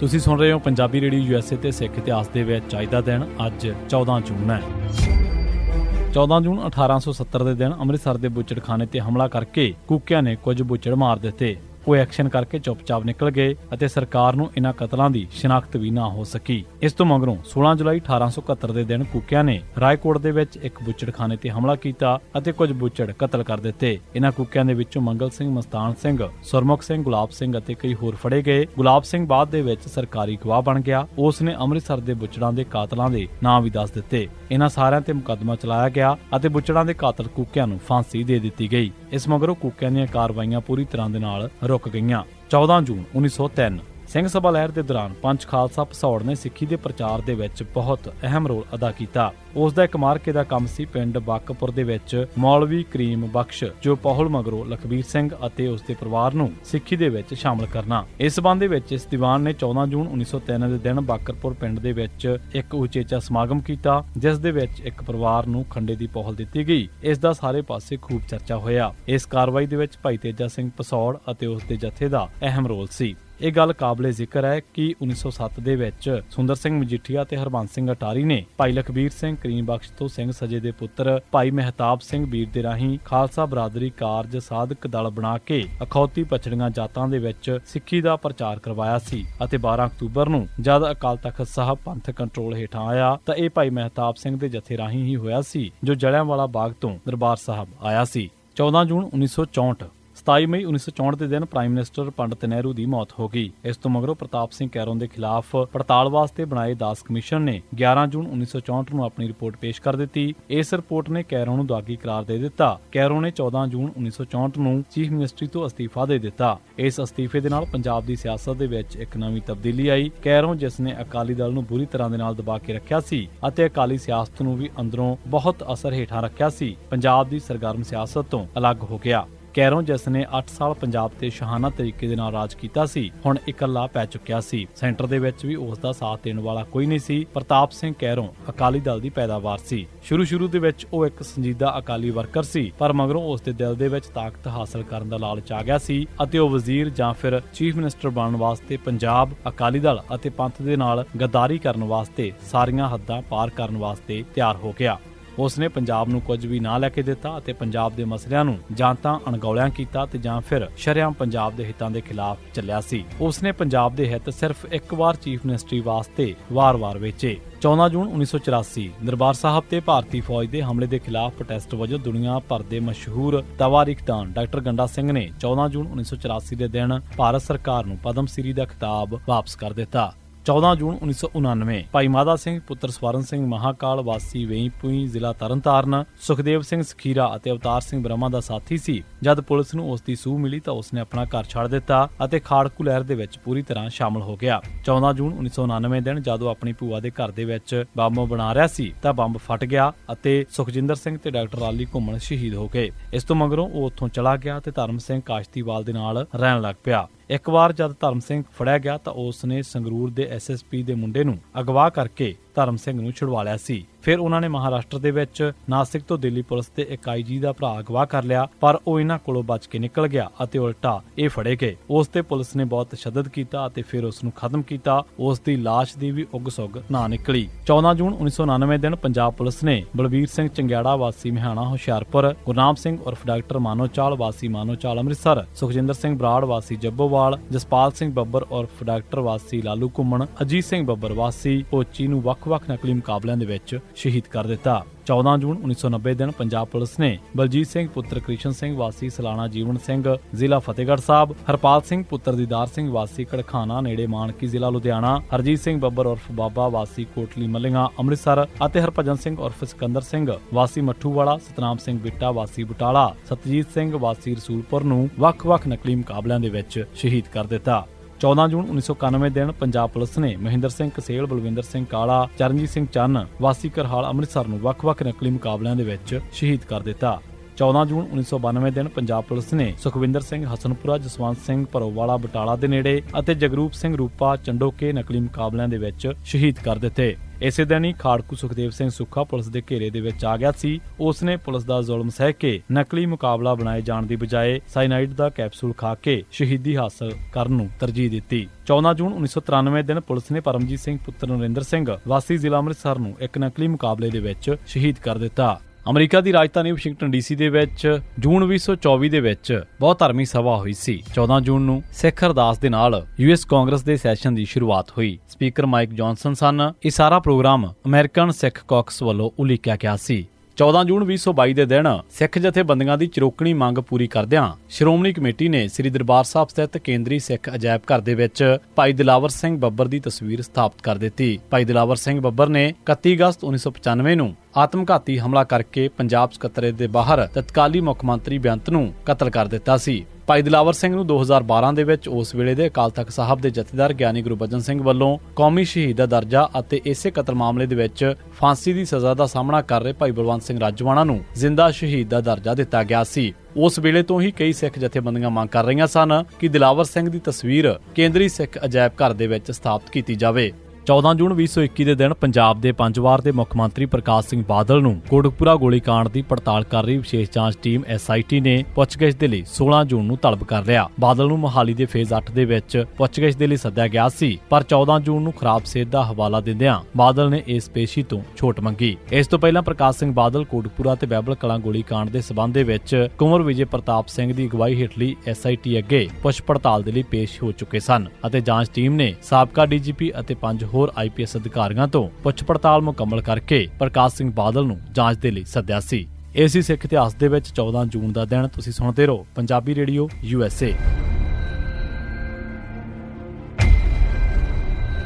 ਤੁਸੀਂ ਸੁਣ ਰਹੇ ਹੋ ਪੰਜਾਬੀ ਰੇਡੀਓ ਯੂਐਸਏ ਤੇ ਸਿੱਖ ਇਤਿਹਾਸ ਦੇ ਵਿੱਚ ਅੱਜ ਦਾ ਦਿਨ ਅੱਜ 14 ਜੂਨ ਹੈ। 14 ਜੂਨ 1870 ਦੇ ਦਿਨ ਅੰਮ੍ਰਿਤਸਰ ਦੇ ਬੁੱਚੜਖਾਨੇ ਤੇ ਹਮਲਾ ਕਰਕੇ ਕੂਕਿਆਂ ਨੇ ਕੁਝ ਬੁੱਚੜ ਮਾਰ ਦਿੱਤੇ। ਉਹ ਐਕਸ਼ਨ ਕਰਕੇ ਚੁੱਪਚਾਪ ਨਿਕਲ ਗਏ ਅਤੇ ਸਰਕਾਰ ਨੂੰ ਇਹਨਾਂ ਕਤਲਾਂ ਦੀ ਸ਼ਨਾਖਤ ਵੀ ਨਾ ਹੋ ਸਕੀ। ਇਸ ਤੋਂ ਮਗਰੋਂ 16 ਜੁਲਾਈ 1871 ਦੇ ਦਿਨ ਕੁੱਕਿਆਂ ਨੇ ਰਾਏਕੋਟ ਦੇ ਵਿੱਚ ਇੱਕ ਬੁੱਚੜਖਾਨੇ ਤੇ ਹਮਲਾ ਕੀਤਾ ਅਤੇ ਕੁਝ ਬੁੱਚੜ ਕਤਲ ਕਰ ਦਿੱਤੇ। ਇਨ੍ਹਾਂ ਕੂਕਿਆਂ ਦੇ ਵਿੱਚੋਂ ਮੰਗਲ ਸਿੰਘ, ਮਸਤਾਨ ਸਿੰਘ, ਸੁਰਮੁਖ ਸਿੰਘ, ਗੁਲਾਬ ਸਿੰਘ ਅਤੇ ਕਈ ਹੋਰ ਫੜੇ ਗਏ। ਗੁਲਾਬ ਸਿੰਘ ਬਾਅਦ ਦੇ ਵਿੱਚ ਸਰਕਾਰੀ ਗਵਾਹ ਬਣ ਗਿਆ। ਉਸ ਨੇ ਅੰਮ੍ਰਿਤਸਰ ਦੇ ਬੁੱਚੜਾਂ ਦੇ ਕਾਤਲਾਂ ਦੇ ਨਾਂ ਵੀ ਦੱਸ ਦਿੱਤੇ। ਇਹਨਾਂ ਸਾਰਿਆਂ ਤੇ ਮੁਕੱਦਮਾ ਚਲਾਇਆ ਗਿਆ ਅਤੇ ਬੁੱਚੜਾਂ ਦੇ ਕਾਤਲ ਕੂਕਿਆਂ ਨੂੰ ਫਾਂਸੀ ਦੇ ਦਿੱਤੀ ਗਈ। ਇਸ ਮਗਰੋਂ ਕੂਕਿਆਂ ਦੀਆਂ ਕਾਰਵਾਈਆਂ ਪੂਰੀ ਤਰ੍ਹਾਂ ਦੇ ਨਾਲ ਰੁਕ ਗਈਆਂ। 14 ਜੂਨ 1903 ਸਿੰਘ ਸਭਾ ਲਹਿਰ ਦੇ ਦੌਰਾਨ ਪੰਜ ਖਾਲਸਾ ਪਸੌੜ ਨੇ ਸਿੱਖੀ ਦੇ ਪ੍ਰਚਾਰ ਦੇ ਵਿੱਚ ਬਹੁਤ ਅਹਿਮ ਰੋਲ ਅਦਾ ਕੀਤਾ। ਉਸ ਦਾ ਇੱਕ ਮਾਰਕੇ ਦਾ ਕੰਮ ਸੀ ਪਿੰਡ ਬੱਕਪੁਰ ਦੇ ਵਿੱਚ ਮੌਲਵੀ ਕਰੀਮ ਬਖਸ਼, ਜੋ ਪਹੁਲ ਮਗਰੋਂ ਲਖਬੀਰ ਸਿੰਘ ਅਤੇ ਉਸ ਦੇ ਪਰਿਵਾਰ ਨੂੰ ਸਿੱਖੀ ਦੇ ਵਿੱਚ ਸ਼ਾਮਲ ਕਰਨਾ। ਇਸ ਸਬੰਧ ਦੇ ਵਿੱਚ ਇਸ ਦੀਵਾਨ ਨੇ 14 ਜੂਨ 1903 ਦੇ ਦਿਨ ਬਾਕਰਪੁਰ ਪਿੰਡ ਦੇ ਵਿੱਚ ਇੱਕ ਉਚੇਚਾ ਸਮਾਗਮ ਕੀਤਾ, ਜਿਸ ਦੇ ਵਿੱਚ ਇੱਕ ਪਰਿਵਾਰ ਨੂੰ ਖੰਡੇ ਦੀ ਪਹੁਲ ਦਿੱਤੀ ਗਈ। ਇਸ ਦਾ ਸਾਰੇ ਪਾਸੇ ਖੂਬ ਚਰਚਾ ਹੋਇਆ। ਇਸ ਕਾਰਵਾਈ ਦੇ ਵਿੱਚ ਭਾਈ ਤੇਜਾ ਸਿੰਘ ਪਸੌੜ ਅਤੇ ਉਸ ਦੇ ਜਥੇ ਦਾ ਅਹਿਮ ਰੋਲ ਸੀ। ਇਹ ਗੱਲ ਕਾਬਲੇ ਜ਼ਿਕਰ ਹੈ ਕਿ 1907 ਦੇ ਵਿੱਚ ਸੁੰਦਰ ਸਿੰਘ ਮਜੀਠੀਆ ਤੇ ਹਰਬੰਸ ਸਿੰਘ ਅਟਾਰੀ ਨੇ ਭਾਈ ਲਖਬੀਰ ਸਿੰਘ ਕਰੀਮ ਬਖਸ਼ ਤੋਂ ਸਿੰਘ ਸਜੇ ਦੇ ਪੁੱਤਰ ਭਾਈ ਮਹਿਤਾਬ ਸਿੰਘ ਵੀਰ ਦੇ ਰਾਹੀਂ ਖਾਲਸਾ ਬਰਾਦਰੀ ਕਾਰਜ ਸਾਧਕ ਦਲ ਬਣਾ ਕੇ ਅਖੌਤੀ ਪਛੜੀਆਂ ਜਾਤਾਂ ਦੇ ਵਿੱਚ ਸਿੱਖੀ ਦਾ ਪ੍ਰਚਾਰ ਕਰਵਾਇਆ ਸੀ ਅਤੇ 12 ਅਕਤੂਬਰ ਨੂੰ ਜਦ ਅਕਾਲ ਤਖਤ ਸਾਹਿਬ ਪੰਥ ਕੰਟਰੋਲ ਹੇਠਾਂ ਆਇਆ ਤਾਂ ਇਹ ਭਾਈ ਮਹਿਤਾਬ ਸਿੰਘ ਦੇ ਜਥੇ ਰਾਹੀਂ ਹੀ ਹੋਇਆ ਸੀ ਜੋ ਜਲਿਆਂਵਾਲਾ ਬਾਗ ਤੋਂ ਦਰਬਾਰ ਸਾਹਿਬ ਆਇਆ ਸੀ। 14 ਜੂਨ 1964 27 ਮਈ 1964 ਦੇ ਦਿਨ ਪ੍ਰਾਈਮ ਮਿਨਿਸਟਰ ਪੰਡਤ ਨਹਿਰੂ ਦੀ ਮੌਤ ਹੋ ਗਈ। ਇਸ ਤੋਂ ਮਗਰੋਂ ਪ੍ਰਤਾਪ ਸਿੰਘ ਕੈਰੋਂ ਦੇ ਖਿਲਾਫ ਪੜਤਾਲ ਵਾਸਤੇ ਬਣਾਏ ਦਾਸ ਕਮਿਸ਼ਨ ਨੇ 11 ਜੂਨ 1964 ਨੂੰ ਆਪਣੀ ਰਿਪੋਰਟ ਪੇਸ਼ ਕਰ ਦਿੱਤੀ। ਇਸ ਰਿਪੋਰਟ ਨੇ ਕੈਰੋਂ ਨੂੰ ਦਾਗੀ ਕਰਾਰ ਦੇ ਦਿੱਤਾ। ਕੈਰੋਂ ਨੇ 14 ਜੂਨ 1964 ਨੂੰ ਚੀਫ ਮਿਨਿਸਟਰੀ ਤੋਂ ਅਸਤੀਫਾ ਦੇ ਦਿੱਤਾ। ਇਸ ਅਸਤੀਫੇ ਦੇ ਨਾਲ ਪੰਜਾਬ ਦੀ ਸਿਆਸਤ ਦੇ ਵਿੱਚ ਇੱਕ ਨਵੀਂ ਤਬਦੀਲੀ ਆਈ। ਕੈਰੋਂ, ਜਿਸ ਨੇ ਅਕਾਲੀ ਦਲ ਨੂੰ ਬੁਰੀ ਤਰ੍ਹਾਂ ਦੇ ਨਾਲ ਦਬਾ ਕੇ ਰੱਖਿਆ ਸੀ ਅਤੇ ਅਕਾਲੀ ਸਿਆਸਤ ਨੂੰ ਵੀ ਅੰਦਰੋਂ ਬਹੁਤ ਅਸਰ ਹੇਠਾਂ ਰੱਖਿਆ ਸੀ, ਪੰਜਾਬ ਦੀ ਸਰਗਰਮ ਸਿਆਸਤ ਤੋਂ ਅਲੱਗ ਹੋ ਗਿਆ। ਕੈਰੋਂ ਜਿਸ ਨੇ 8 ਸਾਲ ਪੰਜਾਬ ਤੇ ਸ਼ਹਾਨਾ ਤਰੀਕੇ ਦੇ ਨਾਲ ਰਾਜ ਕੀਤਾ ਸੀ, ਹੁਣ ਇਕੱਲਾ ਪੈ ਚੁੱਕਿਆ ਸੀ। ਸੈਂਟਰ ਦੇ ਵਿੱਚ ਵੀ ਉਸ ਦਾ ਸਾਥ ਦੇਣ ਵਾਲਾ ਕੋਈ ਨਹੀਂ ਸੀ। ਪ੍ਰਤਾਪ ਸਿੰਘ ਕੈਰੋਂ ਅਕਾਲੀ ਦਲ ਦੀ ਪੈਦਾਵਾਰ ਸੀ। ਸ਼ੁਰੂ ਸ਼ੁਰੂ ਦੇ ਵਿੱਚ ਉਹ ਇੱਕ ਸੰਜੀਦਾ ਅਕਾਲੀ ਵਰਕਰ ਸੀ, ਪਰ ਮਗਰੋਂ ਉਸ ਦੇ ਦਿਲ ਦੇ ਵਿੱਚ ਤਾਕਤ ਹਾਸਲ ਕਰਨ ਦਾ ਲਾਲਚ ਆ ਗਿਆ ਸੀ ਅਤੇ ਉਹ ਵਜ਼ੀਰ ਜਾਂ ਫਿਰ ਚੀਫ ਮਿਨਿਸਟਰ ਬਣਨ ਵਾਸਤੇ ਪੰਜਾਬ, ਅਕਾਲੀ ਦਲ ਅਤੇ ਪੰਥ ਦੇ ਨਾਲ ਗੱਦਾਰੀ ਕਰਨ ਵਾਸਤੇ ਸਾਰੀਆਂ ਹੱਦਾਂ ਪਾਰ ਕਰਨ ਵਾਸਤੇ ਤਿਆਰ ਹੋ ਗਿਆ। ਉਸ ਨੇ ਪੰਜਾਬ ਨੂੰ ਕੁਝ ਵੀ ਨਾ ਲੈ ਕੇ ਦਿੱਤਾ ਅਤੇ ਪੰਜਾਬ ਦੇ ਮਸਲਿਆਂ ਨੂੰ ਜਾਂ ਤਾਂ ਅਣਗੌਲਿਆਂ ਕੀਤਾ ਤੇ ਜਾਂ ਫਿਰ ਸ਼ਰਿਆਮ ਪੰਜਾਬ ਦੇ ਹਿੱਤਾਂ ਦੇ ਖਿਲਾਫ ਚੱਲਿਆ ਸੀ। ਉਸ ਨੇ ਪੰਜਾਬ ਦੇ ਹਿੱਤ ਸਿਰਫ ਇੱਕ ਵਾਰ ਚੀਫ ਮਿਨਿਸਟਰੀ ਵਾਸਤੇ ਵਾਰ-ਵਾਰ ਵੇਚੇ। 14 ਜੂਨ 1984 ਦਰਬਾਰ ਸਾਹਿਬ ਤੇ ਭਾਰਤੀ ਫੌਜ ਦੇ ਹਮਲੇ ਦੇ ਖਿਲਾਫ ਪ੍ਰੋਟੈਸਟ ਵਜੋਂ ਦੁਨੀਆ ਭਰ ਦੇ ਮਸ਼ਹੂਰ ਤਵਾਰਿਖਦਾਨ ਡਾਕਟਰ ਗੰਡਾ ਸਿੰਘ ਨੇ 14 ਜੂਨ 1984 ਦੇ ਦਿਨ ਭਾਰਤ ਸਰਕਾਰ ਨੂੰ ਪਦਮ ਸ੍ਰੀ ਦਾ ਖਿਤਾਬ ਵਾਪਸ ਕਰ ਦਿੱਤਾ। 14 ਜੂਨ 1999 ਭਾਈ ਮਾਦਾ ਸਿੰਘ, ਪੁੱਤਰ ਸਵਰਨ ਸਿੰਘ, ਮਹਾਕਾਲ ਵਾਸੀ ਵੇਈਪੂਈ ਜ਼ਿਲ੍ਹਾ ਤਰਨਤਾਰਨ, ਸੁਖਦੇਵ ਸਿੰਘ ਸਖੀਰਾ ਅਤੇ ਅਵਤਾਰ ਸਿੰਘ ਬ੍ਰਹਮਾ ਦਾ ਸਾਥੀ ਸੀ। ਜਦ ਪੁਲਿਸ ਨੂੰ ਉਸ ਦੀ ਸੂਹ ਮਿਲੀ ਤਾਂ ਉਸਨੇ ਆਪਣਾ ਘਰ ਛੱਡ ਦਿੱਤਾ ਅਤੇ ਖਾੜਕੂ ਲਹਿਰ ਦੇ ਵਿੱਚ ਪੂਰੀ ਤਰ੍ਹਾਂ ਸ਼ਾਮਲ ਹੋ ਗਿਆ। 14 ਜੂਨ 1999 ਦਿਨ ਜਦੋਂ ਆਪਣੀ ਭੂਆ ਦੇ ਘਰ ਦੇ ਵਿੱਚ ਬੰਬ ਬਣਾ ਰਿਹਾ ਸੀ ਤਾਂ ਬੰਬ ਫਟ ਗਿਆ ਅਤੇ ਸੁਖਜਿੰਦਰ ਸਿੰਘ ਤੇ ਡਾਕਟਰ ਆਲੀ ਘੁੰਮਣ ਸ਼ਹੀਦ ਹੋ ਗਏ। ਇਸ ਤੋਂ ਮਗਰੋਂ ਉਹ ਉੱਥੋਂ ਚਲਾ ਗਿਆ ਤੇ ਧਰਮ ਸਿੰਘ ਕਾਸ਼ਤੀਵਾਲ ਦੇ ਨਾਲ ਰਹਿਣ ਲੱਗ ਪਿਆ। ਇੱਕ ਵਾਰ ਜਦ ਧਰਮ ਸਿੰਘ ਫੜਿਆ ਗਿਆ ਤਾਂ ਉਸ ਨੇ ਸੰਗਰੂਰ ਦੇ ਐਸਐਸਪੀ ਦੇ ਮੁੰਡੇ ਨੂੰ ਅਗਵਾ ਕਰਕੇ ਧਰਮ ਸਿੰਘ ਨੂੰ ਛੁਡਵਾ ਲਿਆ ਸੀ। ਫਿਰ ਉਹਨਾਂ ਨੇ ਮਹਾਰਾਸ਼ਟਰ ਦੇ ਵਿੱਚ ਨਾਸਿਕ ਤੋਂ ਦਿੱਲੀ ਪੁਲਿਸ ਦੇ ਇੱਕ ਆਈਜੀ ਦਾ ਭਰਾ ਅਗਵਾ ਕਰ ਲਿਆ, ਪਰ ਉਹ ਇਹਨਾਂ ਕੋਲੋਂ ਬਚ ਕੇ ਨਿਕਲ ਗਿਆ ਅਤੇ ਉਲਟਾ ਇਹ ਫੜੇ ਗਏ। ਉਸ ਤੇ ਪੁਲਿਸ ਨੇ ਬਹੁਤ ਤਸ਼ੱਦਦ ਕੀਤਾ ਅਤੇ ਫਿਰ ਉਸ ਨੂੰ ਖਤਮ ਕੀਤਾ। ਉਸ ਦੀ ਲਾਸ਼ ਦੀ ਵੀ ਉਗ ਸੁਗ ਨਾ ਨਿਕਲੀ। 14 ਜੂਨ 1999 ਦਿਨ ਪੰਜਾਬ ਪੁਲਿਸ ਨੇ ਬਲਬੀਰ ਸਿੰਘ ਚੰਗਿਆੜਾ ਵਾਸੀ ਮਿਹਾਣਾ ਹੁਸ਼ਿਆਰਪੁਰ, ਗੁਰਨਾਮ ਸਿੰਘ ਉਰਫ ਡਾਕਟਰ ਮਾਨੋਚਾਲ ਵਾਸੀ ਮਾਨੋਚਾਲ ਅੰਮ੍ਰਿਤਸਰ, ਸੁਖਜਿੰਦਰ ਸਿੰਘ ਬਰਾੜ ਵਾਸੀ ਜੱਬੋਵਾਲ, ਜਸਪਾਲ ਸਿੰਘ ਬੱਬਰ ਉਰਫ ਡਾਕਟਰ ਵਾਸੀ ਲਾਲੂ ਘੁੰਮਣ, ਅਜੀਤ ਸਿੰਘ ਬੱਬਰ ਵਾਸੀ, ਪੋਚੀ ਨੂੰ ਵੱਖ ਵੱਖ-ਵੱਖ ਨਕਲੀ ਮੁਕਾਬਲਿਆਂ ਦੇ ਵਿੱਚ ਸ਼ਹੀਦ ਕਰ ਦਿੱਤਾ। 14 ਜੂਨ 1990 ਦਿਨ ਪੰਜਾਬ ਪੁਲਿਸ ਨੇ ਬਲਜੀਤ ਸਿੰਘ, ਪੁੱਤਰ ਕ੍ਰਿਸ਼ਨ ਸਿੰਘ, ਵਾਸੀ ਸਲਾਣਾ ਜੀਵਨ ਸਿੰਘ, ਜ਼ਿਲ੍ਹਾ ਫਤਿਹਗੜ੍ਹ ਸਾਹਿਬ, ਹਰਪਾਲ ਸਿੰਘ, ਪੁੱਤਰ ਦੀਦਾਰ ਸਿੰਘ, ਵਾਸੀ ਕੜਖਾਨਾ ਨੇੜੇ ਮਾਨਕੀ ਜ਼ਿਲ੍ਹਾ ਲੁਧਿਆਣਾ, ਹਰਜੀਤ ਸਿੰਘ ਬੱਬਰ ਉਰਫ ਬਾਬਾ, ਵਾਸੀ ਕੋਟਲੀ ਮੱਲੀਆਂ ਅੰਮ੍ਰਿਤਸਰ ਅਤੇ ਹਰਭਜਨ ਸਿੰਘ ਉਰਫ ਸਿਕੰਦਰ ਸਿੰਘ, ਵਾਸੀ ਮੱਠੂਵਾਲਾ, ਸਤਨਾਮ ਸਿੰਘ ਬਿੱਟਾ, ਵਾਸੀ ਬਟਾਲਾ, ਸਤਜੀਤ ਸਿੰਘ, ਵਾਸੀ ਰਸੂਲਪੁਰ ਨੂੰ ਵੱਖ-ਵੱਖ ਨਕਲੀ ਮੁਕਾਬਲਿਆਂ ਦੇ ਵਿੱਚ ਸ਼ਹੀਦ ਕਰ ਦਿੱਤਾ। 14 ਜੂਨ 1991 ਦਿਨ ਪੰਜਾਬ ਪੁਲਿਸ ਨੇ ਮਹਿੰਦਰ ਸਿੰਘ ਕਸੇਲ, ਬਲਵਿੰਦਰ ਸਿੰਘ ਕਾਲਾ, ਚਰਨਜੀਤ ਸਿੰਘ ਚੰਨ, ਵਾਸੀ ਕਰਹਾਲ ਅੰਮ੍ਰਿਤਸਰ ਨੂੰ ਵੱਖ-ਵੱਖ ਨਕਲੀ ਮੁਕਾਬਲਿਆਂ ਦੇ ਵਿੱਚ ਸ਼ਹੀਦ ਕਰ ਦਿੱਤਾ। 14 ਜੂਨ 1992 ਦਿਨ ਪੰਜਾਬ ਪੁਲਿਸ ਨੇ ਸੁਖਵਿੰਦਰ ਸਿੰਘ, ਹਸਨਪੁਰਾ, ਜਸਵੰਤ ਸਿੰਘ, ਭਰੋਵਾਲਾ, ਬਟਾਲਾ ਦੇ ਨੇੜੇ ਅਤੇ ਜਗਰੂਪ ਸਿੰਘ ਰੂਪਾ, ਚੰਡੋਕੇ ਨਕਲੀ ਮੁਕਾਬਲਿਆਂ ਦੇ ਵਿੱਚ ਸ਼ਹੀਦ ਕਰ ਦਿੱਤੇ। ਇਸੇ ਦਿਨ ਹੀ ਖਾੜਕੂ ਸੁਖਦੇਵ ਸਿੰਘ ਸੁੱਖਾ ਪੁਲਿਸ ਦੇ ਘੇਰੇ ਦੇ ਵਿੱਚ ਆ ਗਿਆ ਸੀ। ਉਸ ਨੇ ਪੁਲਿਸ ਦਾ ਜ਼ੁਲਮ ਸਹਿ ਕੇ ਨਕਲੀ ਮੁਕਾਬਲਾ ਬਣਾਏ ਜਾਣ ਦੀ ਬਜਾਏ ਸਾਈਨਾਈਡ ਦਾ ਕੈਪਸੂਲ ਖਾ ਕੇ ਸ਼ਹੀਦੀ ਹਾਸਲ ਕਰਨ ਨੂੰ ਤਰਜੀਹ ਦਿੱਤੀ। 14 ਜੂਨ 1993 ਦਿਨ ਪੁਲਿਸ ਨੇ ਪਰਮਜੀਤ ਸਿੰਘ, ਪੁੱਤਰ ਨਰਿੰਦਰ ਸਿੰਘ ਵਾਸੀ ਜ਼ਿਲ੍ਹਾ ਅੰਮ੍ਰਿਤਸਰ ਨੂੰ ਇੱਕ ਨਕਲੀ ਮੁਕਾਬਲੇ ਦੇ ਵਿੱਚ ਸ਼ਹੀਦ ਕਰ ਦਿੱਤਾ। ਅਮਰੀਕਾ ਦੀ ਰਾਜਧਾਨੀ ਵਾਸ਼ਿੰਗਟਨ ਡੀਸੀ ਦੇ ਵਿੱਚ ਜੂਨ 2024 ਦੇ ਵਿੱਚ ਬਹੁਤ ਧਾਰਮਿਕ ਸਭਾ ਹੋਈ ਸੀ। 14 ਜੂਨ ਨੂੰ ਸਿੱਖ ਅਰਦਾਸ ਦੇ ਨਾਲ ਯੂਐਸ ਕਾਂਗਰਸ ਦੇ ਸੈਸ਼ਨ ਦੀ ਸ਼ੁਰੂਆਤ ਹੋਈ। ਸਪੀਕਰ ਮਾਈਕ ਜੌਨਸਨ ਸਨ। ਇਹ ਸਾਰਾ ਪ੍ਰੋਗਰਾਮ ਅਮਰੀਕਨ ਸਿੱਖ ਕਾਕਸ ਵੱਲੋਂ ਉਲੀਕਿਆ ਗਿਆ ਸੀ। 14 ਜੂਨ 2022 ਦੇ ਦਿਨ ਸਿੱਖ ਜਥੇਬੰਦੀਆਂ ਦੀ ਚਰੋਕਣੀ ਮੰਗ ਪੂਰੀ ਕਰਦਿਆਂ ਸ਼੍ਰੋਮਣੀ ਕਮੇਟੀ ਨੇ ਸ੍ਰੀ ਦਰਬਾਰ ਸਾਹਿਬ ਸਥਿਤ ਕੇਂਦਰੀ ਸਿੱਖ ਅਜਾਇਬ ਘਰ ਦੇ ਵਿੱਚ ਭਾਈ ਦਿਲਾਵਰ ਸਿੰਘ ਬੱਬਰ ਦੀ ਤਸਵੀਰ ਸਥਾਪਿਤ ਕਰ ਦਿੱਤੀ। ਭਾਈ ਦਿਲਾਵਰ ਸਿੰਘ ਬੱਬਰ ਨੇ 31 ਅਗਸਤ 1995 ਨੂੰ ਆਤਮਘਾਤੀ ਹਮਲਾ ਕਰਕੇ ਪੰਜਾਬ ਸਕੱਤਰੇਤ ਦੇ ਬਾਹਰ ਤਤਕਾਲੀ ਮੁੱਖ ਮੰਤਰੀ ਬੇਅੰਤ ਨੂੰ ਕਤਲ ਕਰ ਦਿੱਤਾ ਸੀ। ਭਾਈ ਦਿਲਾਵਰ ਸਿੰਘ ਨੂੰ 2012 ਦੇ ਵਿੱਚ ਉਸ ਵੇਲੇ ਦੇ ਅਕਾਲ ਤਖਤ ਸਾਹਿਬ ਦੇ ਜਥੇਦਾਰ ਗਿਆਨੀ ਗੁਰਬਚਨ ਸਿੰਘ ਵੱਲੋਂ ਕੌਮੀ ਸ਼ਹੀਦ ਦਾ ਦਰਜਾ ਅਤੇ ਇਸੇ ਕਤਲ ਮਾਮਲੇ ਦੇ ਵਿੱਚ ਫਾਂਸੀ ਦੀ ਸਜ਼ਾ ਦਾ ਸਾਹਮਣਾ ਕਰ ਰਹੇ ਭਾਈ ਬਲਵੰਤ ਸਿੰਘ ਰਾਜਵਾਨਾ ਨੂੰ ਜ਼ਿੰਦਾ ਸ਼ਹੀਦ ਦਾ ਦਰਜਾ ਦਿੱਤਾ ਗਿਆ ਸੀ। ਉਸ ਵੇਲੇ ਤੋਂ ਹੀ ਕਈ ਸਿੱਖ ਜਥੇਬੰਦੀਆਂ ਮੰਗ ਕਰ ਰਹੀਆਂ ਸਨ ਕਿ ਦਿਲਾਵਰ ਸਿੰਘ ਦੀ ਤਸਵੀਰ ਕੇਂਦਰੀ ਸਿੱਖ ਅਜਾਇਬ ਘਰ ਦੇ ਵਿੱਚ ਸਥਾਪਿਤ ਕੀਤੀ ਜਾਵੇ। 14 ਜੂਨ 2021 ਦੇ ਦਿਨ ਪੰਜਾਬ ਦੇ ਪੰਜ ਵਾਰ ਦੇ ਮੁੱਖ ਮੰਤਰੀ ਪ੍ਰਕਾਸ਼ ਸਿੰਘ ਬਾਦਲ ਨੂੰ ਕੋਟਕਪੂਰਾ ਗੋਲੀकांड ਦੀ ਪੜਤਾਲ ਕਰ ਰਹੀ ਵਿਸ਼ੇਸ਼ ਜਾਂਚ ਟੀਮ ਐਸਆਈਟੀ ਨੇ ਪੁੱਛਗਿੱਛ ਦੇ ਲਈ 16 ਜੂਨ ਨੂੰ ਤਲਬ ਕਰ ਲਿਆ। ਬਾਦਲ ਨੂੰ ਮੋਹਾਲੀ ਦੇ ਫੇਜ਼ 8 ਦੇ ਵਿੱਚ ਪੁੱਛਗਿੱਛ ਦੇ ਲਈ ਸੱਦਿਆ ਗਿਆ ਸੀ, ਪਰ 14 ਜੂਨ ਨੂੰ ਖਰਾਬ ਸਿਹਤ ਦਾ ਹਵਾਲਾ ਦਿੰਦਿਆਂ ਬਾਦਲ ਨੇ ਇਸ ਪੇਸ਼ੀ ਤੋਂ ਛੋਟ ਮੰਗੀ। ਇਸ ਤੋਂ ਪਹਿਲਾਂ ਪ੍ਰਕਾਸ਼ ਸਿੰਘ ਬਾਦਲ ਕੋਟਕਪੂਰਾ ਤੇ ਬੈਬਲ ਕਲਾਂ ਗੋਲੀकांड ਦੇ ਸਬੰਧ ਦੇ ਵਿੱਚ ਕੁਮਰ ਵਿਜੇ ਪ੍ਰਤਾਪ ਸਿੰਘ ਦੀ ਅਗਵਾਈ ਹੇਠਲੀ ਐਸਆਈਟੀ ਅੱਗੇ ਪੁੱਛ ਪੜਤਾਲ ਦੇ ਲਈ ਪੇਸ਼ ਹੋ ਚੁੱਕੇ ਸਨ ਅਤੇ ਜਾਂਚ ਟੀਮ ਨੇ ਸਾਬਕਾ ਡੀਜੀਪੀ ਅਤੇ ਪੰਜ ਹੋਰ ਆਈਪੀਐਸ ਅਧਿਕਾਰੀਆਂ ਤੋਂ ਪੁੱਛ ਪੜਤਾਲ ਮੁਕੰਮਲ ਕਰਕੇ ਪ੍ਰਕਾਸ਼ ਸਿੰਘ ਬਾਦਲ ਨੂੰ ਜਾਂਚ ਦੇ ਲਈ ਸੱਦਿਆ ਸੀ। ਇਹ ਸਿੱਖ ਇਤਿਹਾਸ ਦੇ ਵਿੱਚ 14 ਜੂਨ ਦਾ ਦਿਨ। ਤੁਸੀਂ ਸੁਣਦੇ ਰਹੋ ਪੰਜਾਬੀ ਰੇਡੀਓ ਯੂਐਸਏ